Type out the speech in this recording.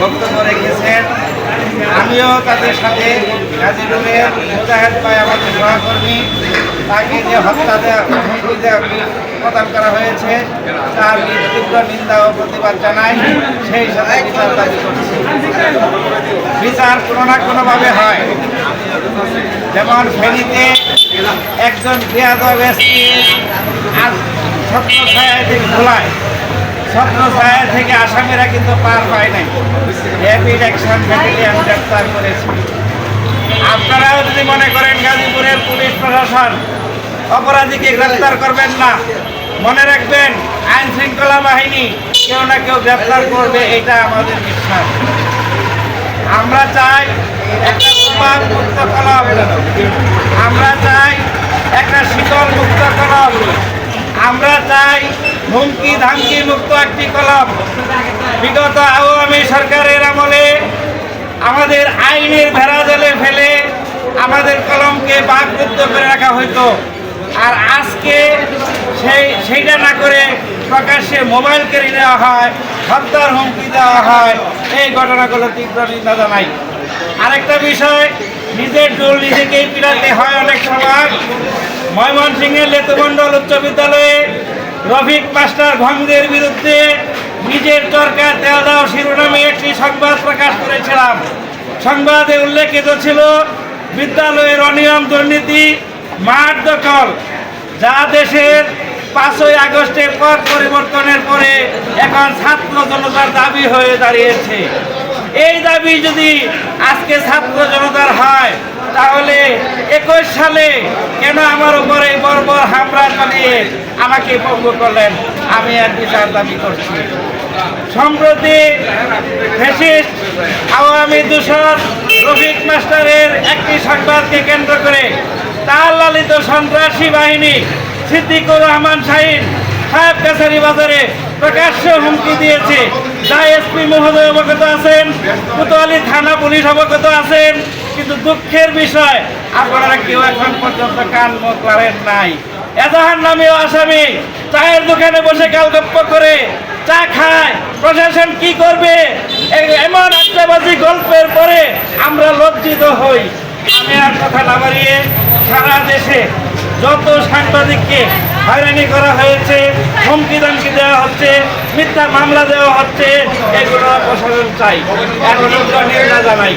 বক্তব্য রেখেছেন। আমিও তাদের সাথে গাজীপুরের মুজাহেদ ভাই আমাদের সহকর্মী, তাকে যে হত্যা দেওয়া প্রদান করা হয়েছে, তার তীব্র নিন্দা ও প্রতিবাদ জানাই, সেই সাথে বিচার দাবি করছি। বিচার কোনো না কোনোভাবে হয়। যেমন ফেনীতে একজন বেয়াদব এসপি আর ছত্র ছায়া থেকে ছত্র ছায়া থেকে আসামিরা কিন্তু পার পায় নাই। র্যাপিড অ্যাকশন ব্যাটালিয়ান গ্রেপ্তার করেছে। আপনারাও যদি মনে করেন গাজীপুরের পুলিশ প্রশাসন অপরাধীকে গ্রেপ্তার করবেন না, মনে রাখবেন আইন শৃঙ্খলা বাহিনী কেউ না কেউ গ্রেপ্তার করবে, এটা আমাদের বিশ্বাস। আমরা চাই একটা কলম আমরা চাই একটা শীতল মুক্ত কলম আমরা চাই হুমকি ধামকি মুক্ত একটি কলম। বিগত আওয়ামী সরকারের আমলে আমাদের আইনের ভেড়া জলে ফেলে আমাদের কলমকে বাকরুদ্ধ করে রাখা হইতো। আর আজকে সেই, সেইটা না করে প্রকাশ্যে মোবাইল কেড়ে নেওয়া হয় হত্যার হুমকি দেওয়া হয়, এই ঘটনাগুলো তীব্র নিন্দা জানাই। আরেকটা বিষয়, নিজের ডোল নিজেকেই পিড়াতে হয় অনেক সময়। ময়মনসিংহের লেতুমণ্ডল উচ্চ বিদ্যালয়ে রফিক মাস্টার ভঙ্গের বিরুদ্ধে নিজের চরকা দেওয়া দাও শিরোনামে একটি সংবাদ প্রকাশ করেছিলাম। সংবাদে উল্লেখিত ছিল, বিদ্যালয়ের অনিয়ম দুর্নীতি, মাঠ দখল, যা দেশের পাঁচই আগস্টের পর পরিবর্তনের পরে এখন ছাত্র জনতার দাবি হয়ে দাঁড়িয়েছে। এই দাবি যদি আজকে ছাত্র জনতার হয়, তাহলে একুশ সালে কেন আমার উপরে বর্বর হামলা চালিয়ে আমাকে পঙ্গু করলেন? আমি আর বিচার দাবি করছি। সম্প্রতি আওয়ামী দূষণ রফিক মাস্টারের একটি সংবাদকে কেন্দ্র করে তার লালিত সন্ত্রাসী বাহিনী সিদ্দিকুর রহমান শাহিন সাহেব কাছারি বাজারে প্রকাশ্য হুমকি দিয়েছে। যা এসপি মহোদয় অবগত আছেন, কোতোয়ালি থানা পুলিশ অবগত আছেন কিন্তু দুঃখের বিষয়, আপনারা কেউ এখন পর্যন্ত কান মুখ লাড়েন নাই। এজাহার নামেও আসামি, চায়ের দোকানে বসে কালগপ্প করে, চা খায়, প্রশাসন কি করবে? এমন আড্ডাবাজি গল্পের পরে আমরা লজ্জিত হই। আমি আর কথা না বাড়িয়ে সারা দেশে যত সাংবাদিককে হয়রানি করা হয়েছে, হুমকি দামকি দেওয়া হচ্ছে, মিথ্যা মামলা দেওয়া হচ্ছে, এগুলো প্রশাসন চাই। এখন জানাই।